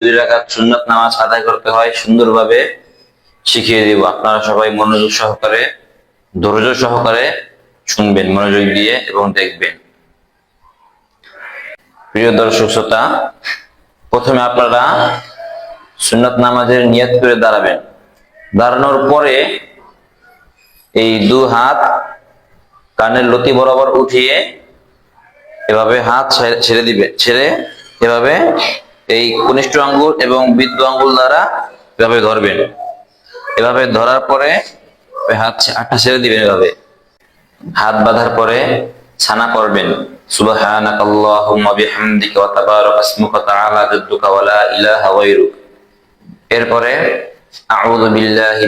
দুই রাকাত সুন্নাত নামাজ আদায় করতে হয়, সুন্দরভাবে শিখিয়ে দিব। আপনারা সবাই মনোযোগ সহকারে, ধৈর্য সহকারে শুনবেন, মনোযোগ দিয়ে এবং দেখবেন। প্রিয় দর্শক শ্রোতা, প্রথমে আপনারা সুন্নাত নামাজের নিয়ত করে দাঁড়াবেন। দাঁড়ানোর পরে এই দু হাত কানের লতি বরাবর উঠিয়ে এভাবে হাত ছেড়ে দিবে, ছেড়ে এভাবে এই কনিষ্ঠ আঙ্গুল এবং বৃদ্ধ আঙ্গুল দ্বারা এভাবে ধরবেন। এভাবে ধরার পরে হাত হাতটা ছেড়ে দিবেন এভাবে। হাত বাঁধার পরে ছানা করবেন এরপরে আউযু বিল্লাহি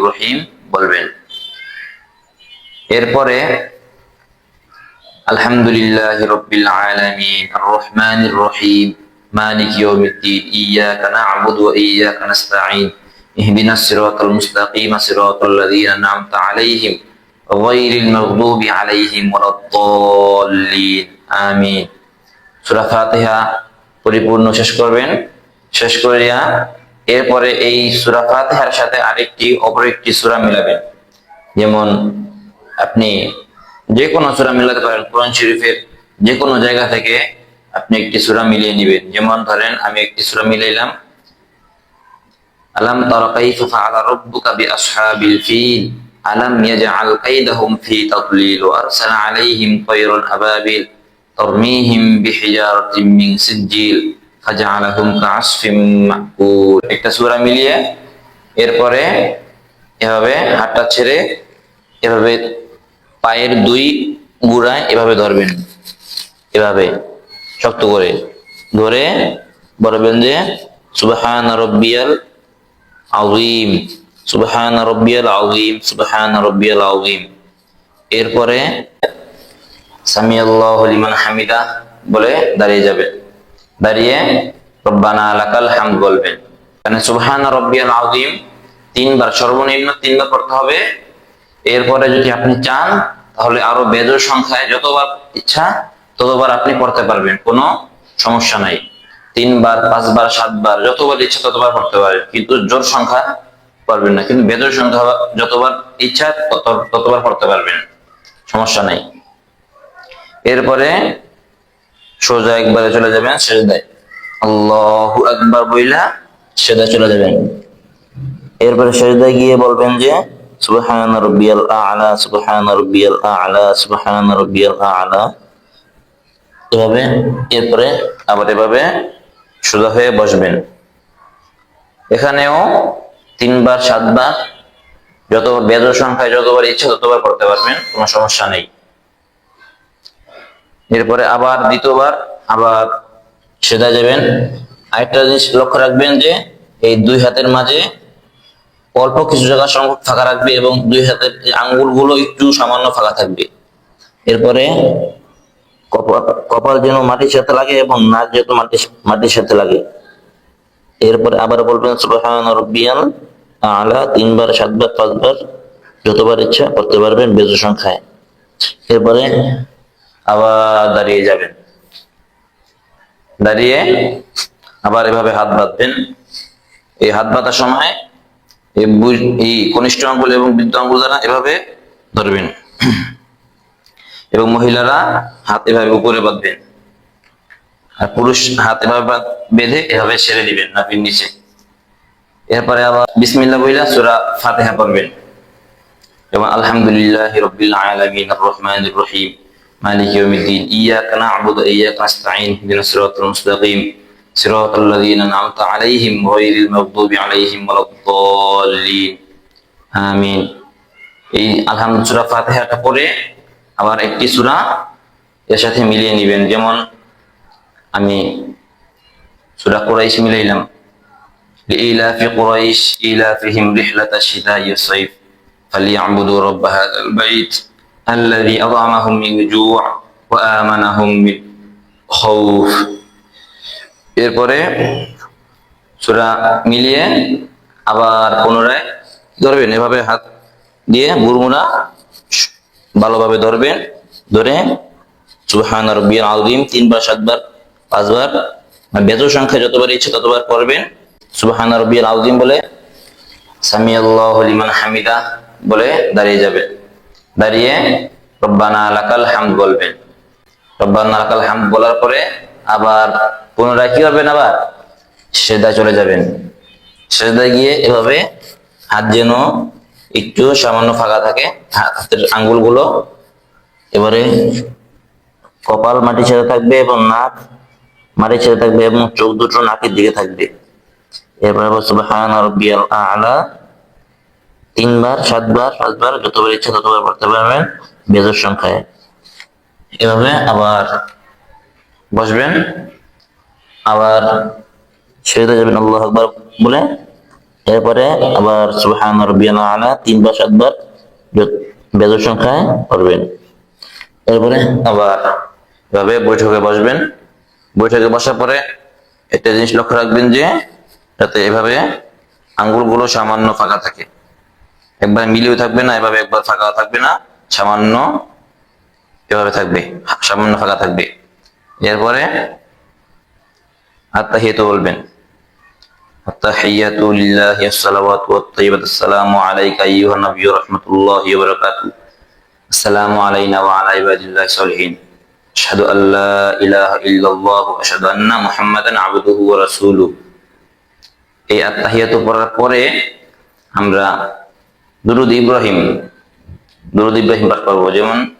রহিম বলবেন। এরপরে আলহামদুলিল্লাহ রব্বিল আলামিন আর রহমানির রহিম, মালিক ইয়াউমিদ্দিন, ইয়াকা না'বুদু ওয়া ইয়াকা নাস্তাঈন ইহদিনাস সিরাতাল মুস্তাকিম সিরাতাল লাযীনা আন'আমতা আলাইহিম গায়রিল মাগদুবি আলাইহিম ওয়ালাদ-দাল্লিন আমিন। সূরা ফাতিহা পরিপূর্ণ শেষ করবেন। শেষ করিয়া এরপরে এই সূরা ফাতিহার সাথে আরেকটি, অপর একটি সূরা মিলাবেন। যেমন আপনি যে কোনো সূরা মিলাতে পারেন কোরআন শরীফের যে কোনো জায়গা থেকে আপনি একটি সূরা মিলিয়ে নেবেন। যেমন ধরেন, আমি একটি সূরা মিলাইলাম। ফিল। ফি সিজিল মাকুল। একটা সূরা মিলিয়ে এরপরে এভাবে হাতটা ছেড়ে এভাবে পায়ের দুই গুড়ায় এভাবে ধরবেন। এভাবে শক্ত করে ধরে বলবেন যে, সুবহান রব্বিয়াল আযীম, সুবহান রব্বিয়াল আযীম, সুবহান রব্বিয়াল আযীম। এরপরে সামি আল্লাহু লিমান হামিদা বলে দাঁড়িয়ে যাবে। দাঁড়িয়ে রব্বানা লাকাল হামদ বলবেন। মানে সুবহান রব্বিয়াল আযীম, তিনবার সর্বনিম্ন তিনবার পড়তে হবে। এরপরে যদি আপনি চান, তাহলে আরও বেজোর সংখ্যায় যতবার ইচ্ছা, ততবার আপনি পড়তে পারবেন, কোনো সমস্যা নাই। তিনবার, পাঁচবার, সাতবার, যতবার ইচ্ছা ততবার পড়তে পারবেন, কিন্তু জোর সংখ্যা পারবেন না, কিন্তু বেজোর সংখ্যা যতবার ইচ্ছা ততবার পড়তে পারবেন, সমস্যা নাই। এরপরে সোজা একবারে চলে যাবেন, সেজদায়। আল্লাহ একবার বইলা সেজদায় চলে যাবেন। এরপরে সেজদায় গিয়ে বলবেন যে সুবহান রাব্বিয়াল আ'লা, সুবহান রাব্বিয়াল আ'লা, সুবহান রাব্বিয়াল আ'লা। এভাবে, এরপরে আবার এভাবে সোজা হয়ে বসবেন। এখানেও তিনবার, সাতবার যত বেদ সংখ্যায় যতবার ইচ্ছে, ততবার করতে পারবেন, কোনো সমস্যা নেই। এরপরে আবার দ্বিতীয়বার আবার সেদা যাবেন। আরেকটা জিনিস লক্ষ্য রাখবেন যে, এই দুই হাতের মাঝে অল্প কিছু জায়গা সংখ্যক ফাঁকা রাখবে এবং দুই হাতের আঙ্গুলগুলো একটু সামান্য ফাঁকা থাকবে। এরপরে কপাল যেন মাটির সাথে লাগে এবং নাক যেন মাটির সাথে লাগে। এরপরে আবার বলবেন আলা, তিনবার, সাতবার, পাঁচবার, যতবার ইচ্ছা করতে পারবেন বেজু সংখ্যায়। এরপরে আবার দাঁড়িয়ে যাবেন। দাঁড়িয়ে আবার এভাবে হাত বাঁধবেন। এই হাত বাঁধার সময় এই কনিষ্ঠ আঙ্গুল এবং বৃদ্ধ আঙ্গুল দ্বারা এভাবে ধরবেন। এবং মহিলারা হাত এভাবে উপরে বাঁধবেন। আর পুরুষ হাত এভাবে বেঁধে এভাবে ছেড়ে দিবেন নাপির নিচে। এরপরে আবার বিসমিল্লাহ বইলা সুরা ফাতিহা পড়বেন। এবং আলহামদুলিল্লাহ রব্বিল আলামিন আর রহমানির রহিম, মালিক ইয়াউমিদ্দিন, ইয়াকা না'বুদু, ওয়া ইয়াকা নাস্তাঈন, ইহদিনাস মুস্তাকিম। সিরাতাল লাযীনা আন'আমতা আলাইহিম গায়রিল মাগদুবি আলাইহিম ওয়ালাদ-দাল্লিন আমিন এই আলহামদুলিল্লাহ সূরা ফাতিহাটা পড়ে আবার একটি সূরা এর সাথে মিলিয়ে নেবেন যেমন আমি সূরা কুরাইশ মিলাইলাম لإيلاف قريش إيلافهم رحلة الشتاء والصيف فليعبدوا رب هذا البيت الذي أطعمهم من جوع وآمنهم من خوف এরপরে সূরা মিলিয়ে আবার পুনরায় ধরবেন। এভাবে হাত দিয়ে গুরমুনা ভালোভাবে ধরবেন। ধরে সুহান রাব্বিয়াল আযীম, তিনবার, সাতবার, পাঁচবার বেজোর সংখ্যা যতবার ইচ্ছে ততবার পড়বেন সুবহান রব্বিয়াল আযীম বলে সামি আল্লাহু লিমান হামিদা বলে দাঁড়িয়ে যাবে। দাঁড়িয়ে, রব্বানা লাকাল হামদ বলবেন। রব্বানা লাকাল হামদ বলার পরে আবার পুনরায় কি করবেন আবার? সেদায় চলে যাবেন। সেদায় গিয়ে এভাবে হাত যেন একটু সামান্য ফাঁকা থাকে হাতের আঙ্গুলগুলো। এবারে কপাল মাটি ছেড়ে থাকবে এবং নাক মাটি ছেড়ে থাকবে এবং চোখ দুটো নাকের দিকে থাকবে। এরপরে সুবহান রাব্বিয়াল আ'লা তিনবার, সাতবার, পাঁচবার, যতবার ইচ্ছা ততবার পড়তে পারবেন। বেজোর সংখ্যায়। এভাবে আবার বসবেন। আবার ছেড়ে যাবেন, আল্লাহ আকবার বলে। এরপরে আবার রাব্বিয়াল আ'লা, তিনবার, সাতবার বেজোর সংখ্যায় পড়বেন। এরপরে আবার এভাবে বৈঠকে বসবেন। বৈঠকে বসার পরে একটা জিনিস লক্ষ্য রাখবেন যে, যাতে এভাবে আঙ্গুলগুলো সামান্য ফাঁকা থাকে। একবার মিলিয়ে থাকবে না, এভাবে একবার ফাঁকা থাকবে না, সামান্য এভাবে থাকবে, সামান্য ফাঁকা থাকবে। এরপরে বলবেন। এই পরে আমরা দুরুদ ইব্রাহিম দুরুদ ইব্রাহিম পাঠ করব। যেমন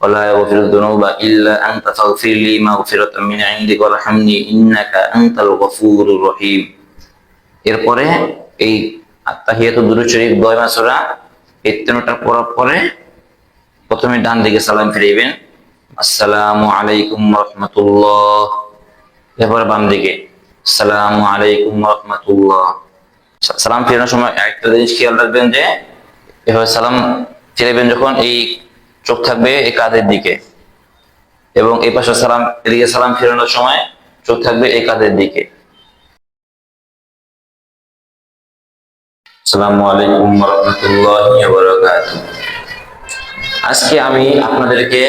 ولا يغفر الذنوب إلا أنت فاغفر لي مغفرة من عندك وارحمني إنك أنت الغفور الرحيم এরপরে এই আত্মাহিয়াতু দুরুদ শরীফ দোয়াই মাসুরা এই তিনটা পড়ার পরে প্রথমে ডান দিকে সালাম ফিরাইবেন আসসালামু আলাইকুম রহমতুল্লাহ এরপরে বাম দিকে আসসালামু আলাইকুম রহমতুল্লাহ সালাম ফেরানোর সময় একটা জিনিস খেয়াল রাখবেন যে এভাবে সালাম ফিরাবেন যখন এই চোখ থাকবে এই কাঁধের দিকে? এবং এই পাশে সালাম, এদিকে সালাম ফেরানোর সময় চোখ থাকবে এই কাঁধের দিকে? আজকে আমি আপনাদেরকে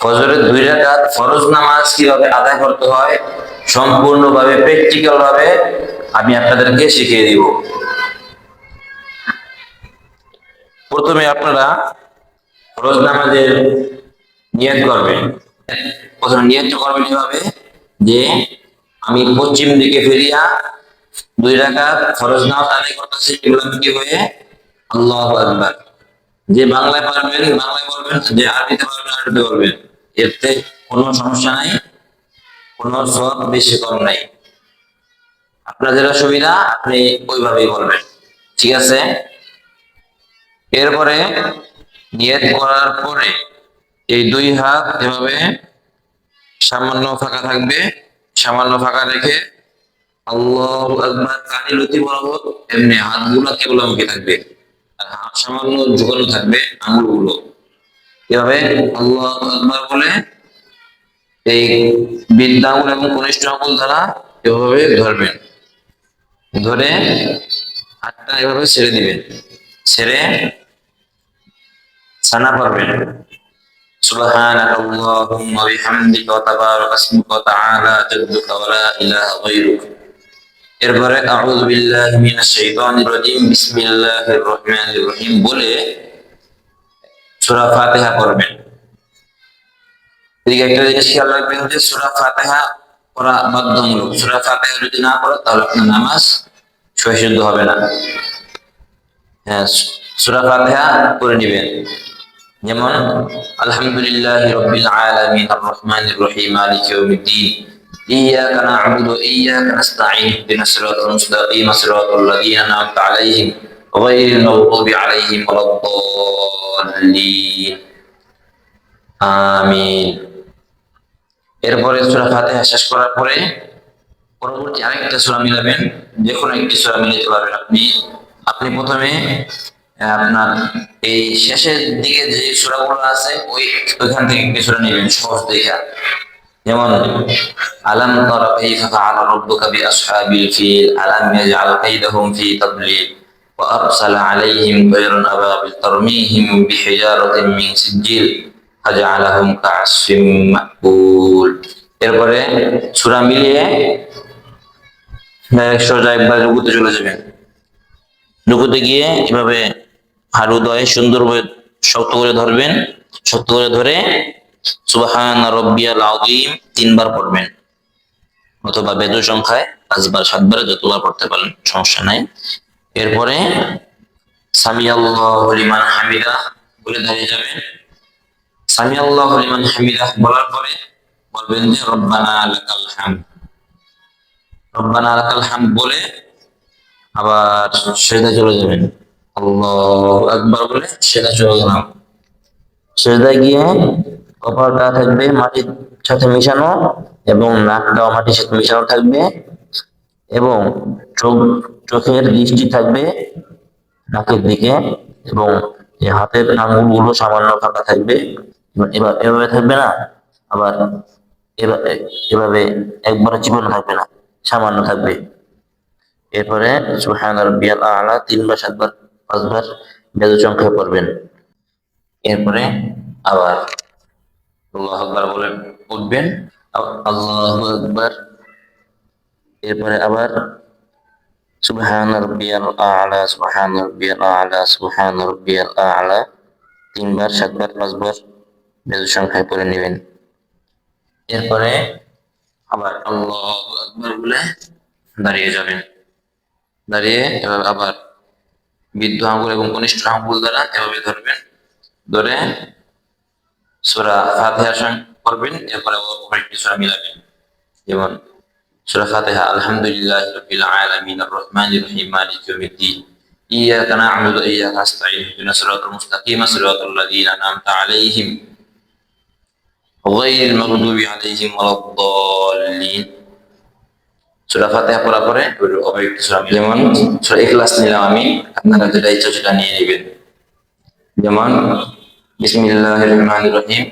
ফজরের দুই রাকাত ফরজ নামাজ কীভাবে আদায় করতে হয়, সম্পূর্ণভাবে প্র্যাকটিক্যাল ভাবে আমি আপনাদেরকে শিখিয়ে দিব। প্রথমে আপনারা ফরজ নামাজের নিয়ত করবেন। প্রথমে নিয়ত করবেন এভাবে যে আমি পশ্চিম দিকে ফিরিয়া দুই রাকাত ফরজ নামাজ হয়ে? যে বাংলায় পারবেন, বাংলায় বলবেন, যে আরবিতে পারবেন, আরবিতে বলবেন। এতে কোনো সমস্যা নাই, কোনো সব বেশি কম নাই। আপনার যেটা সুবিধা আপনি ওইভাবেই বলবেন। ঠিক আছে? এরপরে নিয়ত করার পরে এই দুই হাত এভাবে সামান্য ফাঁকা থাকবে, সামান্য ফাঁকা রেখে লতি বরাবর এমনি হাতগুলো থাকবে হাত সামান্য থাকবে আঙুলগুলো। এভাবে বলে এই এবং কনিষ্ঠ এভাবে ধরবেন। ধরে হাতটা এভাবে ছেড়ে দিবেন। ছেড়ে সানা পারবেন سبحانك اللهم وبحمدك وتبارك اسمك وتعالى جدك ولا اله غيرك এরপরে আউযু বিল্লাহি মিনাশ শাইতানির রাজিম বিসমিল্লাহির রহমানির রহিম বলে সূরা ফাতিহা পড়বেন এদিকে একটা জিনিস খেয়াল রাখবেন যে সূরা ফাতিহা পড়া বাধ্যতামূলক সূরা ফাতিহা যদি না পড়ে তাহলে আপনার নামাজ সহিশুদ্ধ হবে না হ্যাঁ সূরা ফাতিহা পড়ে নেবেন যেমন আলহামদুলিল্লাহ রব্বিল আলামিন আর রহমানির রহিম মালিক ইয়াউমিদ্দিন إياك نعبد وإياك نستعين اهدنا الصراط المستقيم صراط الذين أنعمت عليهم غير المغضوب عليهم ولا الضالين آمين এরপরে সূরা ফাতিহা শেষ করার পরে পরবর্তী আরেকটা সূরা মিলাবেন যে কোনো একটি সূরা মিলাতে পারবেন আপনি আপনি প্রথমে আহ, আপনার এই শেষের দিকে যে সূরাগুলো আছে ওই ওইখান থেকে একটি সূরা নেবেন সহজ দেখা যেমন আলাম তারা কাইফা ফাআলা রাব্বুকা বিআসহাবিল ফিল আলাম ইয়াজআল কাইদাহুম ফি তাদলিল وأرسل عليهم طيرا أبابيل ترميهم بحجارة من سجيل فجعلهم كعصف مأكول এরপরে সূরা মিলিয়ে ডাইরেক্ট সোজা একবার রুকুতে চলে যাবেন রুকুতে গিয়ে এভাবে হারুদয় সুন্দরভাবে শক্ত করে ধরবেন। শক্ত করে ধরে সুবহান রব্বিয়াল তিনবার পড়বেন। অথবা বেদ সংখ্যায় পাঁচবার, সাতবার যতবার পড়তে পারেন, সমস্যা নাই। এরপরে সামি আল্লাহ লিমান হামিদা বলে দাঁড়িয়ে যাবেন। সামি আল্লাহ লিমান হামিদা বলার পরে বলবেন যে, রব্বানা লাকাল হামদ। রব্বানা লাকাল হামদ বলে আবার সেদা চলে যাবেন। আল্লাহ একবার বলে সেদা চলে গেলাম। সেদায় গিয়ে কপালটা থাকবে মাটির সাথে মিশানো এবং নাকটাও মাটির সাথে মিশানো থাকবে এবং চোখ, চোখের দৃষ্টি থাকবে নাকের দিকে এবং হাতের আঙুলগুলো সামান্য ফাঁকা থাকবে। এবার এভাবে থাকবে না, আবার এভাবে একবারে চিপন থাকবে না, সামান্য থাকবে। এরপরে রাব্বিয়াল আলা তিনবার, সাতবার পাঁচবার বেদ সংখ্যা পড়বেন এরপরে আবার আল্লাহ আকবার বলে উঠবেন। আল্লাহ আকবার। এরপরে আবার সুবহান রাব্বিয়াল আলা সুবহান রাব্বিয়াল আলা সুবহান রাব্বিয়াল আলা তিনবার, সাতবার, পাঁচবার বেদ সংখ্যায় পড়ে নেবেন। এরপরে আবার আল্লাহ আকবার বলে দাঁড়িয়ে যাবেন। দাঁড়িয়ে এবার আবার বৃদ্ধ আঙ্গুল এবং কনিষ্ঠ আঙ্গুল দ্বারা এভাবে ধরবেন ধরে সূরা ফাতিহা সং করবেন এরপরে ওপরে একটি সূরা মিলাবেন যেমন সূরা ফাতিহা আলহামদুলিল্লাহি রাব্বিল আলামিন আর রহমানির রহিম মালিকি ইয়াউমিদ্দিন إياك نعبد وإياك نستعين اهدنا الصراط المستقيم صراط الذين أنعمت عليهم غير المغضوب عليهم ولا الضالين সূরা ফাতিহা পড়ার পরে ওর অপর একটি সূরা মিলাবেন। যেমন সূরা ইখলাস নিলাম আমি আপনারা যেটা ইচ্ছা সেটা নিয়ে নেবেন যেমন বিসমিল্লাহির রহমানির রহিম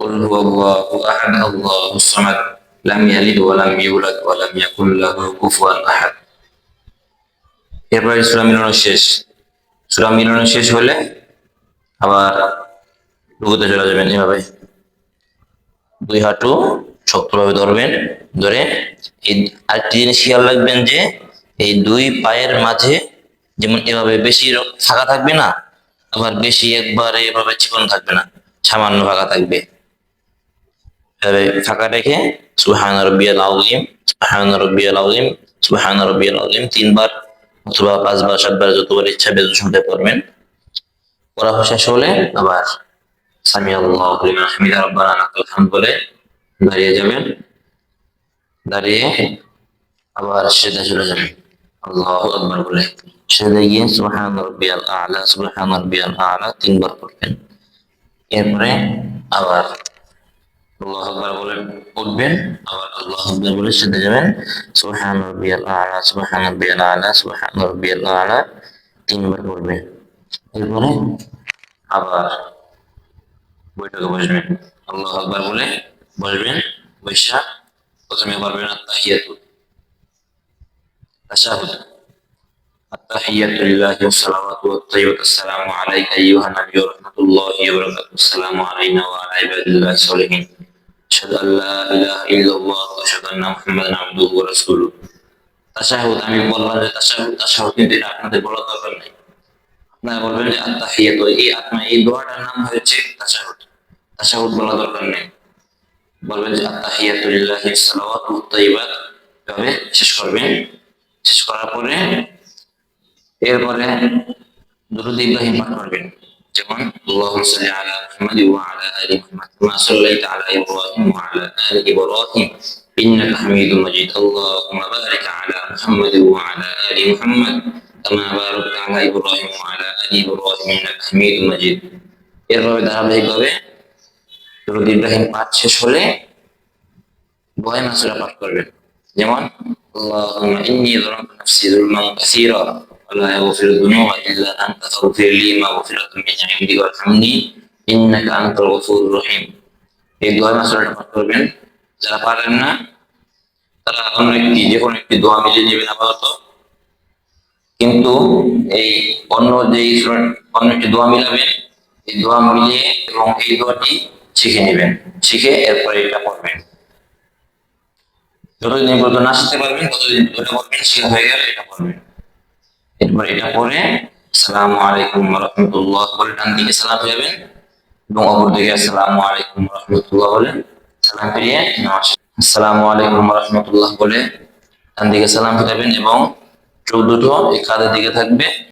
قل هو الله احد الله الصمد لم يلد ولم يولد ولم يكن له كفوا احد এরপরে সূরা মিলানো শেষ সূরা মিলানো শেষ হলে আবার রুকুতে চলে যাবেন এভাবে দুই হাঁটু শক্তভাবে ধরবেন, ধরে এই আরেকটি জিনিস খেয়াল রাখবেন যে এই দুই পায়ের মাঝে যেমন এভাবে বেশি ফাঁকা থাকবে না, আবার বেশি একবারে এভাবে চিকন থাকবে না, সামান্য ফাঁকা থাকবে। এভাবে ফাঁকা রেখে সুবহান রাব্বিয়াল আযীম সুবহান রাব্বিয়াল আযীম সুবহান রাব্বিয়াল আযীম তিনবার অথবা পাঁচবার, সাতবার যতবার ইচ্ছা বেদ শুনতে পারবেন। পড়া শেষ হলে আবার সামি আল্লাহ হামিদা, রব্বানা বলে দাঁড়িয়ে যাবেন। দাঁড়িয়ে আবার সেদা চলে যাবেন। আল্লাহ আকবার বলে সেদা গিয়ে সুবহান রাব্বিয়াল আ'লা সুবহান রাব্বিয়াল আ'লা তিনবার পড়বেন। এরপরে আবার আল্লাহ আকবার বলে উঠবেন, আবার আল্লাহ আকবার বলে সেদা যাবেন। সুবহান রাব্বিয়াল আ'লা সুবহান রাব্বিয়াল আ'লা সুবহান রাব্বিয়াল আ'লা তিনবার পড়বেন। এরপরে আবার বৈঠকে বসবেন। আল্লাহ আকবার বলে বলবেন বৈশাখ প্রথমে বলবেন আত্মাহিয়াতুল তাশাহুদ আত্তাহিয়াতুল্লাহি ওয়া সালামাতু ওয়া তাইয়্যিবাতু ওয়া রাহমাতুল্লাহি ওয়া বারাকাতুহু। আসসালামু আলাইনা ওয়া আলা ইবাদিল্লাহি সলিহিন। আমি বললাম যে তাশাহুদ কিন্তু এটা বলা দরকার নেই। আপনারা বলবেন আত্মাহিয়াত, এই আত্মা, এই দোয়াটার নাম হয়েছে তাশাহুদ। তাশাহুদ বলা দরকার নেই। বলবেন যে আত্তাহিয়াতু লিল্লাহি সালাওয়াতু তাইয়্যিবাত এভাবে শেষ করবেন শেষ করার পরে এরপরে দুরূদ ইব্রাহিম পাঠ করবেন যেমন আল্লাহুম্মা সাল্লি আলা মুহাম্মাদ ওয়া আলা আলি মুহাম্মাদ কামা সাল্লাইতা আলা ইব্রাহিম ওয়া আলা আলি ইব্রাহিম إنك حميد مجيد اللهم بارك على محمد وعلى آل محمد كما باركت على إبراهيم وعلى آل إبراهيم إنك حميد مجيد এরভাবে ধারাবাহিকভাবে দুরূদ ইব্রাহিম পাঠ শেষ হলে দোয়া মাসুরা পাঠ করবেন যেমন اللهم إني ظلمت نفسي ظلما كثيرا ولا يغفر الذنوب إلا أنت فاغفر لي مغفرة من عندك وارحمني إنك أنت الغفور الرحيم এই দোয়া মাসুরাটা পাঠ করবেন যারা পারেন না তারা অন্য একটি যে কোনো একটি দোয়া মিলিয়ে নেবেন আপাতত কিন্তু এই অন্য যে অন্য একটি দোয়া মিলাবেন এই দোয়া মিলিয়ে এবং এই দোয়াটি শিখে নেবেন। শিখে এরপরে এটা পড়বেন যতদিন পর্যন্ত না শিখতে পারবেন, ততদিন এটা পড়বেন শেখা হয়ে গেলে এটা পড়বেন এরপর এটা পরে সালাম আলাইকুম রহমতুল্লাহ বলে ডান দিকে সালাম যাবেন এবং অপর দিকে আসসালামু আলাইকুম রহমতুল্লাহ বলে সালাম ফিরিয়ে নামাজ আসসালামু আলাইকুম রহমতুল্লাহ বলে ডান দিকে সালাম ফিরাবেন এবং চোখ কাঁধের দিকে থাকবে।